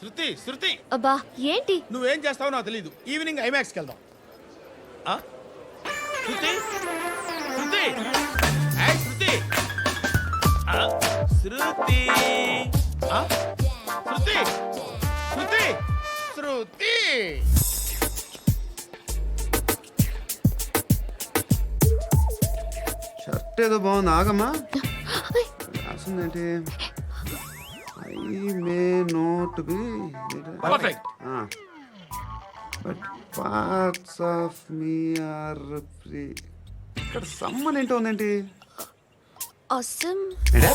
శృతి శృతి. అబ్బా ఏంటి? నువ్వేం చేస్తావో నాకు తెలియదు ఈవినింగ్ ఐమాక్స్కి వెళ్దాం. ఆ? శృతి? శృతి? ఏయ్, శృతి. ఆ, శృతి. ఆ? శృతి. శృతి. శృతి. షర్ట్ ఏదో బాగుంది. ఆగమ్మా. రాసిందేంటి? I may not be perfect but parts of me are free ఇక్కడ సమ్మన్ ఏంటో ఉందేంటి అసమ్ ఏంటే? రేయ్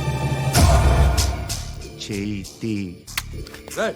చేతి రేయ్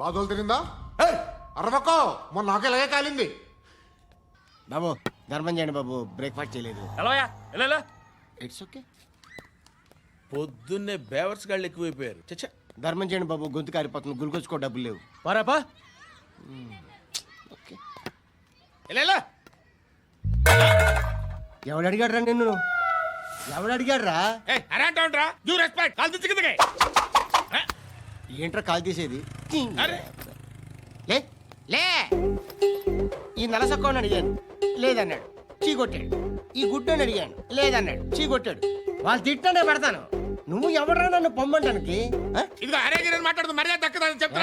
బాధలు తిరిందా? ఏయ్, అరవకో! మొన్న నాకు ఇలాగే కాలింది. బాబు ధర్మం చేయండి బాబు బ్రేక్ఫాస్ట్ చేయలేదు. ఎలా ఇట్స్ ఓకే పొద్దున్నే బేవర్స్ గాళ్ళు ఎక్కువైపోయారు. చచ్చా ధర్మం చేయండి బాబు గొంతు కారిపోతుంది గురికొచ్చుకో డబ్బులు లేవు. పారాపా ఓకే ఎలా ఎవడు అడిగాడు రా నిన్ను? ఎవడు అడిగాడు రా ఏ అరే అంటావుంట్రా యూ రెస్పెక్ట్ కాల్ తెచ్చి కిందకి. ఏంట్రా కాల్ తీసేది? అరే. లే లే. ఈ నలసక్కని అడిగాను లేదన్నాడు. చీ కొట్టాడు ఈ గుడ్డని అడిగాను లేదన్నాడు. చీ కొట్టాడు వాళ్ళు తిట్టానే పెడతాను. నువ్వు ఎవడరా నన్ను పొమ్మంటానికి? ఆ? ఇదిగో అరే గిరని మాట్లాడుతూ మర్యాద దక్కదని చెప్తా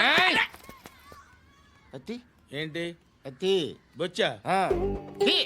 అత్తి. ఏంటి? అత్తి. బొచ్చా? ఆ. తీ.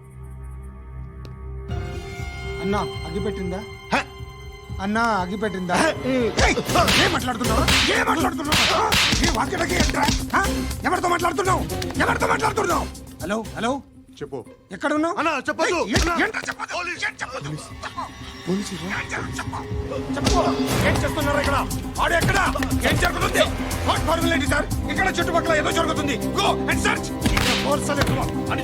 అన్నా అగిపెట్టిందా అన్నా అగిపెట్టిందా ఏం మాట్లాడుతున్నావు? ఏం మాట్లాడుతున్నావు? ఏ వాక్యలకి ఏంట్రా? ఎవరితో మాట్లాడుతున్నావు? ఎవరితో మాట్లాడుతున్నావు? Hello hello? చెప్పు. ఎక్కడ ఉన్నావు అన్నా చెప్పదు ఏయ్, ఏ- ఏంట్రా చెప్పొద్దు? ఏం చెప్పొద్దు? ఏం చెప్పు, చెప్పు. చెప్పు. ఏం చేస్తున్నారు ఇక్కడ? ఆడు ఎక్కడ? ఏం జరుగుతుంది? వాట్ ఫార్మల్ ఏంటి సార్? ఇక్కడ చుట్టుపక్కల ఏదో జరుగుతుంది. గో అండ్ సర్చ్ అని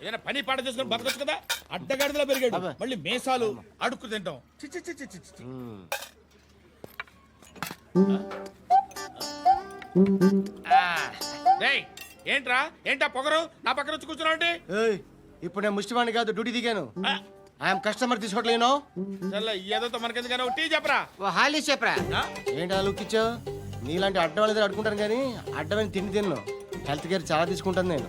ఏదైనా పని పాట చేసుకుని బతకొచ్చు కదా? అడ్డగాడిదలా పెరిగాడు. మళ్ళీ మేసాలు అడుక్కు తింటాం. చి చి చి చి చి చి. ఆ. డేయ్, ఏంట్రా? ఏంటా పొగరు? నా పక్కన వచ్చి కూర్చున్నావు ఇప్పుడు నేను ముష్టివాణి కాదు డ్యూటీ దిగాను. ఐఎమ్ కస్టమర్ తీసుకోవట్లేను చల్ల ఏదో మనకెందుకైనా టీ చెప్పరా? హాలీ చెప్పరా? ఏంటి ఆ లుక్ ఇచ్చావు? నీలాంటి అడ్డం వాళ్ళ దగ్గర అడుకుంటాను కానీ అడ్డమైన తిండి తిన్ను. హెల్త్ కేర్ చాలా తీసుకుంటాను నేను.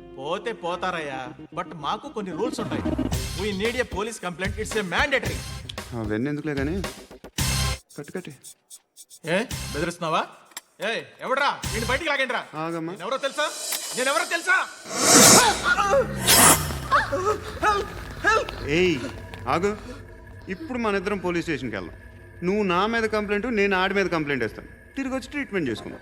పోతే పోతారయ్యా బట్ మాకు కొన్ని రూల్స్ ఉంటాయి. We need a police complaint it's a mandatory అవన్నీ ఎందుకులే కానీ కట్టు కట్టి. ఏ బెదిరిస్తున్నావా? ఏ ఎవడ్రా? నేను బయటికి లాగండిరా ఆగమ్మా. ఎవరో తెలుసా? నేను ఎవరో తెలుసా? ఏయ్ ఆగు. ఇప్పుడు మన ఇద్దరం పోలీస్ స్టేషన్కి వెళ్దాం. నువ్వు నా మీద కంప్లైంట్ నేను ఆడి మీద కంప్లైంట్ వేస్తాను. తిరిగి వచ్చి ట్రీట్మెంట్ చేసుకుందాం.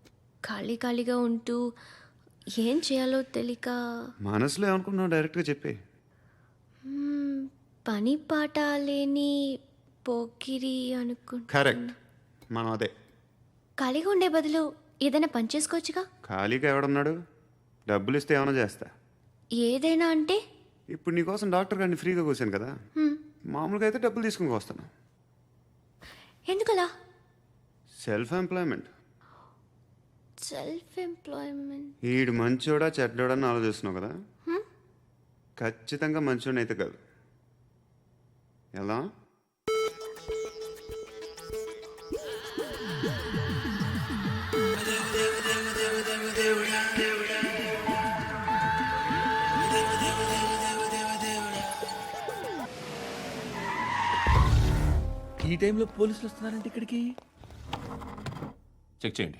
ఖాళీ ఖాళీగా ఉంటూ ఏం చేయాలో తెలియక. మనసులో ఏమనుకుంటున్నావు? డైరెక్ట్గా చెప్పే పని పాట లేని పోకిరి అనుకుంటా కరెక్ట్. మనం అదే. ఖాళీగా ఉండే బదులు ఏదైనా పని చేసుకోవచ్చుగా? ఖాళీగా ఎవడున్నాడు? డబ్బులు ఇస్తే ఏమైనా చేస్తా. ఏదైనా అంటే? ఇప్పుడు నీకోసం డాక్టర్ గారిని ఫ్రీగా కూర్చాను కదా. హ్మ్, మామూలుగా అయితే డబ్బులు తీసుకుని వస్తాను. ఎందుకలా? Self employment. సెల్ఫ్ ఎంప్లాయ్మెంట్ ఈడు మంచోడా చెడ్డోడా అని ఆలోచిస్తున్నావు కదా? ఖచ్చితంగా మంచోడని అయితే కాదు. ఎలా? ఈ టైంలో పోలీసులు వస్తున్నారంటే ఇక్కడికి? చెక్ చేయండి.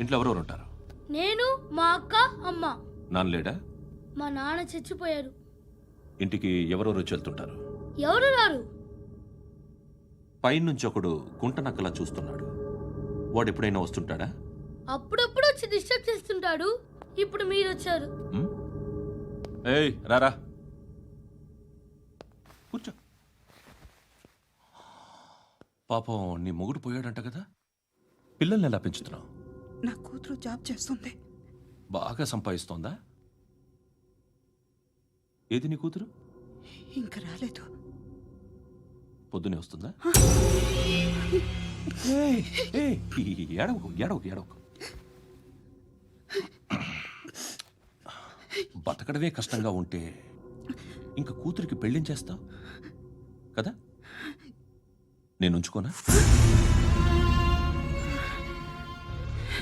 ఇంట్లో ఎవరెవరు ఉంటారు నేను మా అక్క అమ్మ. నాన్న లేడా? మా నాన్న చచ్చిపోయారు. ఇంటికి ఎవరెవరు వచ్చి వెళ్తుంటారు? ఎవరు రారు? పైనుంచి ఒకడు గుంట నక్కలా చూస్తున్నాడు. వాడు ఎప్పుడైనా వస్తుంటాడా? అప్పుడప్పుడు వచ్చి డిస్టర్బ్ చేస్తుంటాడు. ఇప్పుడు మీరు వచ్చారు? ఏయ్ రారా. కూర్చో. పాపం నీ మొగుడు పోయాడంట కదా. పిల్లల్ని ఎలా పెంచుతున్నావు? నా కూతురు జాబ్ చేస్తుంది. బాగా సంపాదిస్తోందా? ఏది నీ కూతురు? ఇంకా రాలేదు. పొద్దునే వస్తుందా? ఏయ్, ఏయ్, ఏడవకు ఏడవకు ఏడవకు. బతకడమే కష్టంగా ఉంటే ఇంక కూతురికి పెళ్ళించేస్తావు కదా? నేను ఉంచుకోనా?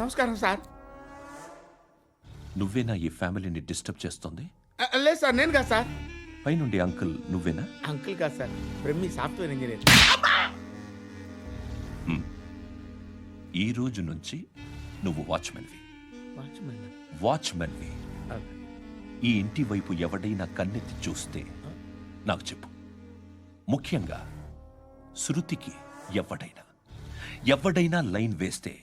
నమస్కారం సార్. నువ్వేనా ఈ ఫ్యామిలీని డిస్టర్బ్ చేస్తుంది? లేదు సార్ నేను కాదు సార్. పైనుండి అంకుల్ నువ్వేనా? అంకుల్ కాదు సార్. Brahmi software engineer. ఈ రోజు నుంచి నువ్వు వాచ్మెన్వి. వాచ్మెన్? వాచ్మెన్వి. ఈ ఇంటి వైపు ఎవడైనా కన్నెత్తి చూస్తే నాకు చెప్పు. ముఖ్యంగా శృతికి ఎవడైనా. ఎవడైనా లైన్ వేస్తే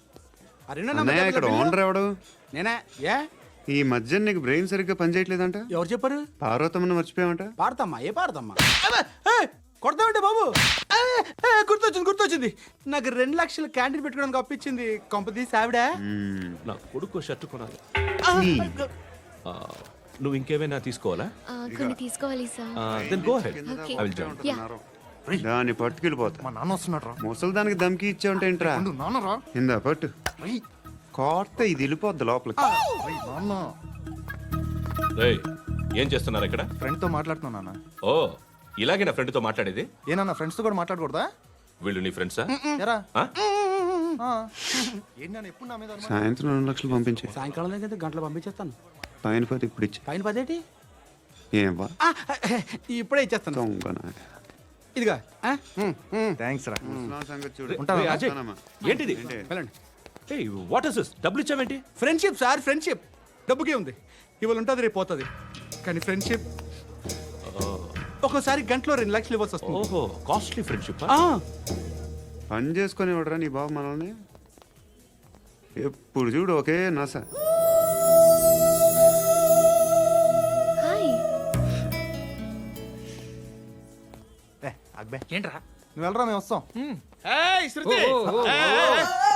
అన్నయ్య ఇక్కడ టేబుల్లో ఓనర్ ఎవడు? నేనే? ఏ? ఈ మధ్య నీకు బ్రెయిన్ సరిగ్గా పనిచేయట్లేదంట? ఎవరు చెప్పారు? పార్వతమ్మను మర్చిపోయామంట పాడతామ్మా ఏ పాడతామ్మా? కొడతామంటే బాబు? గుర్తొచ్చింది గుర్తొచ్చింది. నాకు రెండు లక్షలు క్యాంటీన్ పెట్టుకోవడానికి అప్పించింది కొంపతీసి ఆవిడ. నా కొడుకు షర్ట్ కొనాలి. నువ్వు ఇంకేమైనా తీసుకోవాలా? కొన్ని తీసుకోవాలి sir. Then go head Okay. I will join ya దాన్ని పట్టుకెళ్ళిపోతా. మా నాన్న వస్తున్నాడు రా ముసలి దానికి దమ్కి ఇచ్చావుంటేంట్రా? నాన్న రా ఇందా పట్టు. కోర్త ఇది వెళ్ళిపోద్ది లోపలికి. నాన్న రేయ్, ఏం చేస్తున్నారు ఇక్కడ? ఫ్రెండ్తో మాట్లాడుతున్నా నాన్న. ఓ ఇలాగే నా ఫ్రెండ్తో మాట్లాడేది? ఏనన్నా ఫ్రెండ్స్తో కూడా మాట్లాడకూడదా? వీళ్ళు నీ ఫ్రెండ్సా ఎరా. ఆ? ఏంటి నాన్న ఎప్పుడు నా మీద అనుమానం? సాయంత్రం రెండు లక్షలు పంపించే. సాయంకాలం దగ్గర గంటలు పంపించేస్తాను. పైన పోతే ఇప్పుడు ఇచ్చే. పైన పదేటి ఏం ఆ, ఇప్పుడే ఇచ్చేస్తాను. దొంగ ఇదిగా ఆ? థ్యాంక్స్ రా. రేయ్, అజయ్ వస్తానమ్మా. ఏంటిది? ఏంటి? వెళ్ళండి వాట్ ఇస్ దిస్ డబ్బులు ఇచ్చావేంటి ఫ్రెండ్షిప్ సార్ ఫ్రెండ్షిప్ డబ్బుకే ఉంది. ఇవాళ ఉంటుంది రేపు పోతుంది. కానీ ఫ్రెండ్షిప్ ఒక్కోసారి గంటలో రెండు లక్షలు ఇవ్వాల్సి వస్తుంది. ఓహో కాస్ట్లీ ఫ్రెండ్షిప్ ఆ, పని చేసుకొని ఇవ్వడరా నీ బాబు మనల్ని? ఎప్పుడు చూడు ఒకే నస. హాయ్ ఏ, ఏంట్రా? నువ్వు వెళ్ళరా మేము వస్తాం. ఏయ్, శృతి! ఏయ్, ఏయ్, చొక్కా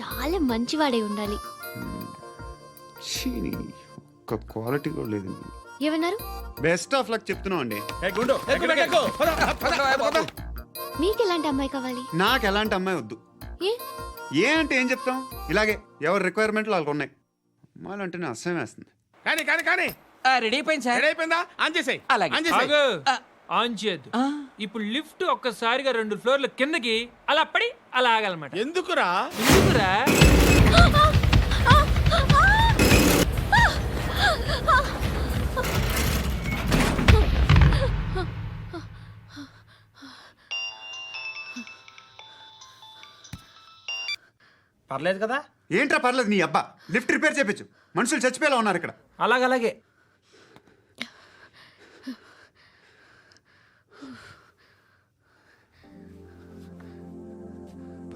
చాలా మంచివాడై ఉండాలి. ఛీ, నీ ఒక్క క్వాలిటీ కూడా లేదు ఏమన్నారు? బెస్ట్ ఆఫ్ లక్ చెప్తున్నావు అండి. ఏ గుండు ఎక్కు, ఎక్కు, ఎక్కు. పద, పద, పద. మీకు ఎలాంటి అమ్మాయి కావాలి? నాకు ఎలాంటి అమ్మాయి వద్దు. ఏ? ఏ అంటే ఏం చెప్తాం? ఇలాగే ఎవరి రిక్వైర్మెంట్లు వాళ్ళకు ఉన్నాయి. అమ్మాయిలంటేనే అసహ్యం వేస్తుంది. కానీ కానీ కానీ. రెడీ అయిపోయింది రెడీ అయిపోయిందా? ఆన్ చేసేయ్. అలాగే. ఆన్ చేసేయ్. ఆన్ చేయద్దు. ఇప్పుడు లిఫ్ట్ ఒక్కసారిగా రెండు ఫ్లోర్ల కిందకి అలా పడి అలా ఆగాలన్నమాట. ఎందుకురా? ఎందుకురా? పర్లేదు కదా? ఏంట్రా పర్లేదు నీ అబ్బా. లిఫ్ట్ రిపేర్ చేపించు. మనుషులు చచ్చిపోయేలా ఉన్నారు ఇక్కడ. అలాగలాగే.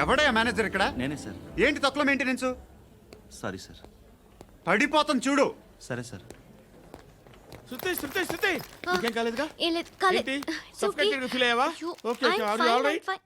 ఎవడయ్యా మేనేజర్ ఇక్కడ నేనే సార్ ఏంటి తక్కువ మెయింటెనెన్స్ సారీ సార్ పడిపోతాం చూడు సరే సార్ శృతి శృతి శృతి ఇంకేం కాలేదుగా ఏం లేదు కాలేదు ఏంటి? It's okay. Suffocated గా feel అయ్యావా? అయ్యో, Okay, okay. I'm Are you fine, all I'm right? fine.